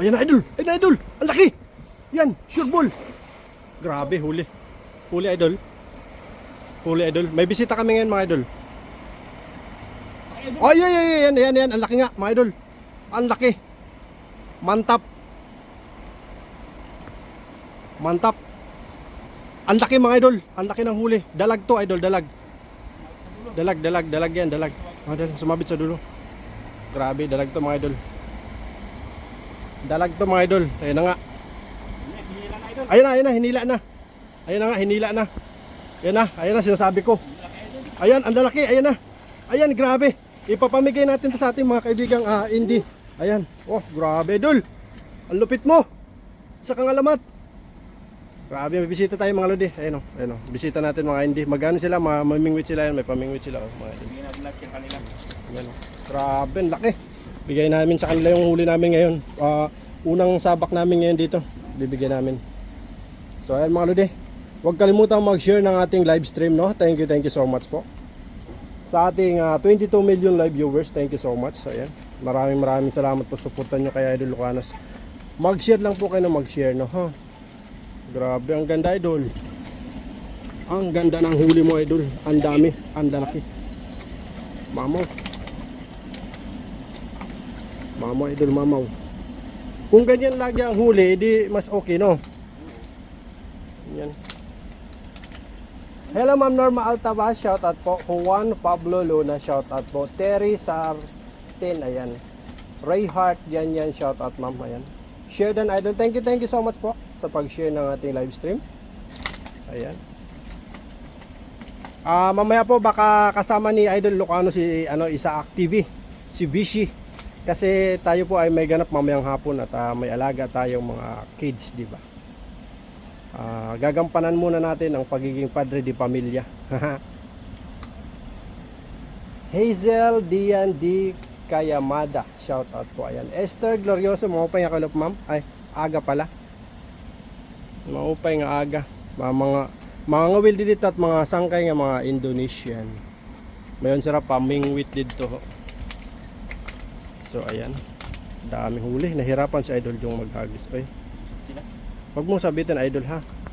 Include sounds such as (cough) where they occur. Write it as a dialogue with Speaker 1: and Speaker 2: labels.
Speaker 1: Ayan na idol. Ayan na idol. Ang laki. Yan. Sure ball. Grabe huli. Huli idol. Huli idol. May bisita kami ngayon mga idol. Ay, ay, ay, yan, yan, yan. Ang laki nga, mga idol. Ang laki. Mantap. Mantap. Ang laki mga idol. Ang laki ng huli. Dalag to, idol, dalag. Dalag, dalag, dalag yan, dalag. Ah, dalag, sumabit sa dulo. Grabe, dalag to mga idol. Dalag to mga idol. Ayun na nga. Ayun na, ayun na, hinila na. Ayun na nga, hinila na. Ayun na, ayun na, sinasabi ko. Ayan, ang lalaki, ayan na. Ayan, grabe. Ipapamigay natin to sa ating mga kaibigang ah, indie. Ayan. Oh, grabe, idol. Ang lupit mo. Sa kangalamat. Grabe, may bisita tayo mga lodi. Ayun oh, ayun oh. Bisita natin mga indie. Magano sila, ma mamingwit sila yan, may pamingwit sila oh, mga
Speaker 2: kanila.
Speaker 1: Ayan, oh. Grabe, ang laki. Bigay namin sa kanila yung huli namin ngayon. Ah, unang sabak namin ngayon dito. Bibigyan namin. So ayan mga lodi. Huwag kalimutang mag-share ng ating live stream, no? Thank you, thank you so much po. Sa ating ah, 22 million live viewers, thank you so much. So, ayan. Maraming maraming salamat po suportan nyo kay Idol Lucanos. Mag-share lang po kayo na mag-share, no? Ha? Grabe, ang ganda, Idol. Ang ganda ng huli mo, Idol. Ang dami, ang lalaki. Mamaw. Mamaw, Idol, mamaw. Kung ganyan lagi ang huli, edi mas okay, no? Yan. Hello Ma'am Norma Altaba, shout out po. Juan Pablo Luna, shout out po. Terry Sartin, ayan. Ray Hart, yan yan, shout out ma'am, ayan. Share dan idol. Thank you, thank you so much po sa pag-share ng ating live stream. Ayan. Ah, mamaya po baka kasama ni Idol Lucano si ano Isaac TV, si Bishi. Kasi tayo po ay may ganap mamayang hapon at ah, may alaga tayong mga kids, di ba? Ah, gagampanan muna natin ang pagiging padre di pamilya. (laughs) Hazel Dian D. Kayamada. Shout out po. Ayan. Esther Glorioso. Maupay nga kalop ma'am. Ay, aga pala. Maupay nga aga. Mga mga mga ngawil at mga sangkay nga mga Indonesian. Mayon sira pamingwit dito. So ayan. Daming huli. Nahirapan si Idol yung maghagis. Oy.
Speaker 2: Sila.
Speaker 1: Huwag mong sabitin idol ha.